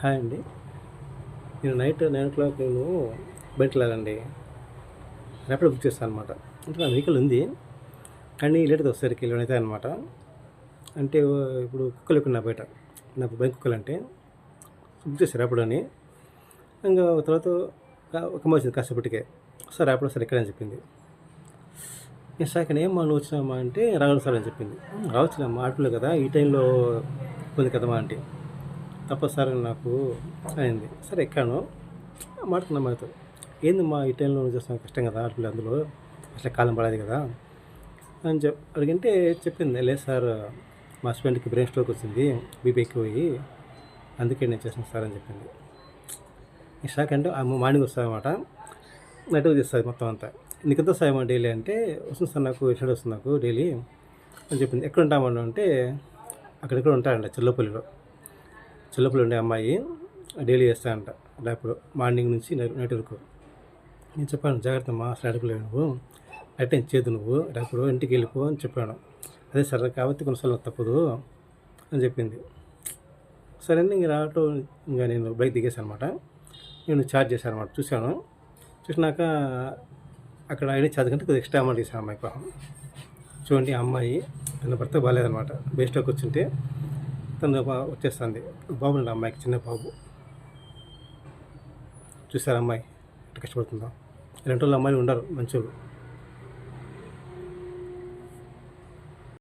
Hi అండి. నేను night nine ఓ clock నేను బయటకు వెళ్ళాలండి ర్యాపిడో బుక్ చేస్తాను అనమాట అంటే నా వెహికల్ ఉంది. కానీ లేట్గా వచ్చేసరికి లెవెన్ అవుతాయి అనమాట అంటే ఇప్పుడు కుక్కలు ఎక్కువ నా బయట. నాకు బైక్ కుక్కలు అంటే బుక్ చేశారు ర్యాపిడో అని. ఇంకా తర్వాత ఒక వచ్చింది కాసేపటికే. సార్ ర్యాపిడో సార్ ఎక్కడని చెప్పింది. నేను సార్ ఇక్కడ ఏమా నువ్వు వచ్చినామా అంటే రాగలరు సార్ అని చెప్పింది. రావచ్చులేమ్మా ఆటోలో కదా ఈ టైంలో ఉంది కదమ్మా అంటే తప్పదు సార్ అని నాకు అయింది. సరే ఎక్కాను మాట్లాడుతున్నా మాతో ఏంది మా ఈ టైంలో చేస్తాను కష్టం కదా ఆటోలో అందులో అసలు కాలం పడేది కదా అని చెప్ అడిగింటే చెప్పింది లేదు సార్ మా హస్బెండ్కి బ్రెయిన్ స్ట్రోక్ వచ్చింది బీపీ ఎక్కువయ్యి అందుకే నేను చేసాను సార్ అని చెప్పింది. ఈ షాక్ అంటే మార్నింగ్ వస్తాయన్నమాట నెట్వర్క్ చేస్తుంది మొత్తం అంతా. నీకు ఎంత సాయం డైలీ అంటే వస్తుంది సార్ నాకు షెడ్ వస్తుంది నాకు డైలీ అని చెప్పింది. ఎక్కడ ఉంటామని అంటే అక్కడెక్కడ ఉంటాడంట చెల్లపల్లిలో. చెల్లపల్లి ఉండే అమ్మాయి డైలీ చేస్తాడంట అప్పుడు మార్నింగ్ నుంచి నైట్ వరకు. నేను చెప్పాను జాగ్రత్త అమ్మా అసలు నువ్వు. నైట్ టైం చేయదు నువ్వు. అప్పుడు ఇంటికి వెళ్ళిపో అని చెప్పాను. అదే సరే కాబట్టి కొన్నిసార్లు తప్పదు అని చెప్పింది. సరే అండి ఇంక రావటం ఇంకా నేను బైక్ దిగేసాను అనమాట నేను ఛార్జ్ చేశాను అనమాట చూశాను. చూసినాక అక్కడ ఐడి ఛార్జ్ కంటే కొద్దిగా ఎక్స్ట్రా అమౌంట్ ఇస్తాను అమ్మాయి పాపం చూడండి ఆ అమ్మాయి తన భర్త బాగాలేదనమాట బేస్ట్లోకి వచ్చింటే తను వచ్చేస్తుంది. బాబు అమ్మాయికి చిన్న బాబు. చూసారు అమ్మాయి? ఎంత కష్టపడుతుందా. ఇలాంటి వాళ్ళు అమ్మాయిలు ఉండరు మంచోళ్ళు.